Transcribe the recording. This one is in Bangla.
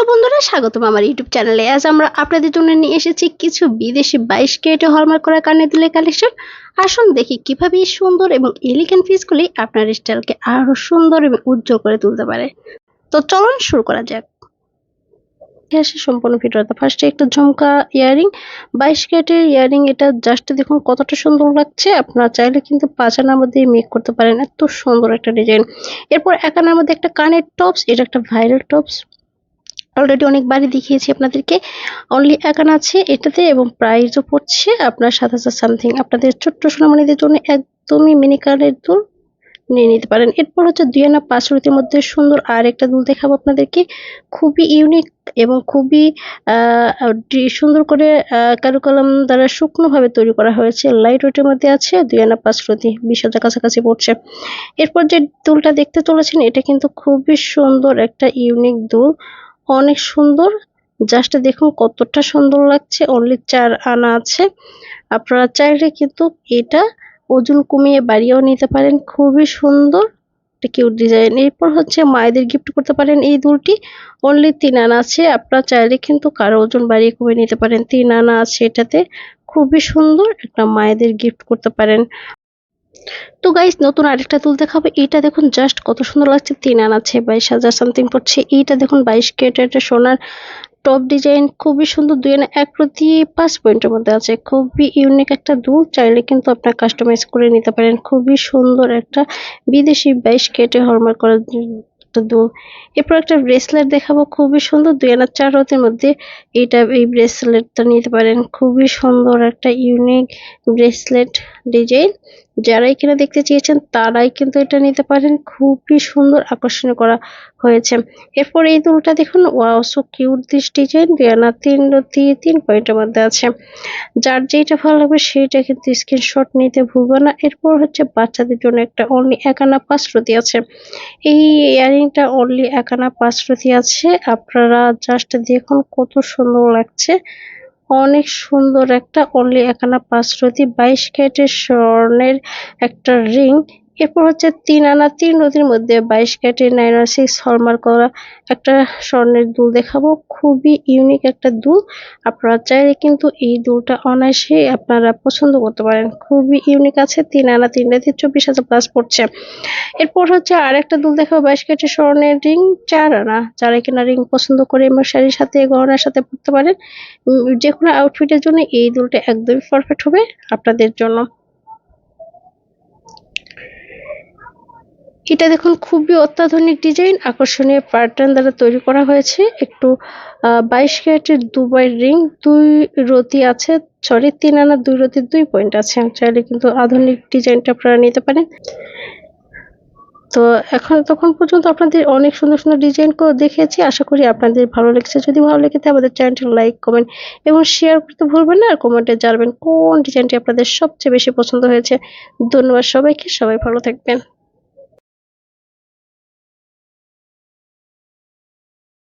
হ্যালো বন্ধুরা, স্বাগতম আমার ইউটিউব চ্যানেলে। আজ আমরা আপনাদের জন্য নিয়ে এসেছি কিছু বিদেশি বাইশ কেটে হলমার্ক করা কানে দিলে কালেকশন। আসুন দেখি কীভাবে এই সুন্দর এবং এলিগেন্ট পিসগুলি আপনার স্টাইলকে আরও সুন্দর এবং উজ্জ্বল করে তুলতে পারে। তো চলুন শুরু করা যাক। আসে সম্পূর্ণ ভিডিওতে ফার্স্টে একটা ঝুমকা ইয়ারিং বাইশ ক্যারেটের ইয়ারিং এটা জাস্ট দেখুন কতটা সুন্দর লাগছে। আপনারা চাইলে কিন্তু পাঁচানার মধ্যে মেক করতে পারেন। এত সুন্দর একটা ডিজাইন এরপর একানার মধ্যে একটা কানের টপস এটা একটা ভাইরাল টপস অলরেডি অনেক বাড়ি দেখিয়েছি আপনাদেরকে। অনলি একানা আছে এটাতে এবং প্রাইসও পড়ছে আপনার সাত হাজার সামথিং আপনাদের ছোট্ট সোনামণিদের জন্য একদমই মিনি কালারের দুল নিয়ে নিতে পারেন। এরপর হচ্ছে দুই আনা পাঁচ রুটির মধ্যে সুন্দর আর একটা দুল দেখাবো আপনাদেরকে। খুবই ইউনিক এবং খুবই সুন্দর করে কারুকলম দ্বারা শুকনোভাবে তৈরি করা হয়েছে। লাইট ওয়েটের মধ্যে আছে দুই আনা পাঁচ রুটি বিশ হাজার কাছাকাছি পড়ছে। এরপর যে দুলটা দেখতে চলেছেন, এটা কিন্তু খুবই সুন্দর একটা ইউনিক দুল। অনেক সুন্দর। জাস্ট দেখুন কতটা সুন্দর লাগছে। অনলি চার আনা আছে। আপনারা চাইলে কিন্তু এটা ওজন কমিয়ে বাড়িয়েও নিতে পারেন। খুবই সুন্দর। একটা কিউট ডিজাইন এরপর হচ্ছে মায়েদের গিফট করতে পারেন এই দুলটি। অনলি তিন আনা আছে। আপনারা চাইলে কিন্তু কারও ওজন বাড়িয়ে কমিয়ে নিতে পারেন। তিন আনা আছে এটাতে। খুবই সুন্দর একটা মায়েদের গিফট করতে পারেন। তো গাইস নতুন আরেকটা তুলতে দেখাবো। এইটা দেখুন জাস্ট কত সুন্দর লাগছে। তিন আনাচ্ছে বাইশ হাজার সামথিং পড়ছে। এইটা দেখুন, বাইশ কেটের সোনার টপ ডিজাইন খুবই সুন্দর, দুই আনা এক প্রতি পাঁচ পয়েন্টের মধ্যে আছে। খুবই ইউনিক একটা দুল চাইলে কিন্তু আপনার কাস্টমাইজ করে নিতে পারেন। খুবই সুন্দর একটা বিদেশি বাইশ কেটে হরমার করার একটা দুল এরপর একটা ব্রেসলেট দেখাবো। খুবই সুন্দর, দুই আনা চার রতের মধ্যে এইটা এই ব্রেসলেটটা নিতে পারেন। খুবই সুন্দর একটা ইউনিক ব্রেসলেট ডিজাইন যারাই কিনা দেখতে চেয়েছেন তারাই কিন্তু এটা নিতে পারেন। খুবই সুন্দর আকর্ষণীয় করা হয়েছে। এরপর এই দুলটা দেখুন, wow, so cute this design না তিন রতি তিন পয়েন্টের মধ্যে আছে। যার যেটা ভালো লাগবে সেইটা কিন্তু স্ক্রিনশট নিতে ভুলবে না। এরপর হচ্ছে বাচ্চাদের জন্য একটা অনলি একানা পাঁচ আছে। এই ইয়ারিংটা অনলি একানা পাঁচ আছে। আপনারা জাস্ট দেখুন কত সুন্দর লাগছে। অনেক সুন্দর একটা অনলি এখানে পাঁচ বাইশ ক্যারেটের স্বর্ণের একটা রিং। এরপর হচ্ছে তিন আনা, তিন নদীর মধ্যে বাইশ ক্যারেটের নাইন সিক্স হলমার করা একটা স্বর্ণের দুল দেখাবো। খুবই ইউনিক একটা দুল। আপনারা চাইলে কিন্তু এই দুলটা অনায়াসে আপনারা পছন্দ করতে পারেন। খুবই ইউনিক আছে, তিন আনা, তিন রাতি চব্বিশ হাজার প্লাস পড়ছে। এরপর হচ্ছে আর একটা দুল দেখাবো, বাইশ ক্যারেটের স্বর্ণের রিং চার আনা। যারা কিনা রিং পছন্দ করে এবং শাড়ির সাথে গহনার সাথে পড়তে পারেন যে কোনো আউটফিটের জন্য এই দুলটা একদমই পারফেক্ট হবে আপনাদের জন্য। এটা দেখুন খুবই অত্যাধুনিক ডিজাইন, আকর্ষণীয় প্যাটার্ন দ্বারা তৈরি করা হয়েছে। একটু বাইশ ক্যারেটের দুবাই রিং, দুই রতি আছে সরি তিন আনা, দুই রতির দুই পয়েন্ট আছে। চাইলে কিন্তু আধুনিক ডিজাইনটা আপনারা নিতে পারেন। তো এখন, তখন পর্যন্ত আপনাদের অনেক সুন্দর সুন্দর ডিজাইন করে দেখিয়েছি। আশা করি আপনাদের ভালো লেগেছে। যদি ভালো লেগে থাকে, আমাদের চ্যানেলটি লাইক, কমেন্ট এবং শেয়ার করতে ভুলবেন না। আর কমেন্টে জানাবেন কোন ডিজাইনটি আপনাদের সবচেয়ে বেশি পছন্দ হয়েছে। ধন্যবাদ সবাইকে। সবাই ভালো থাকবেন।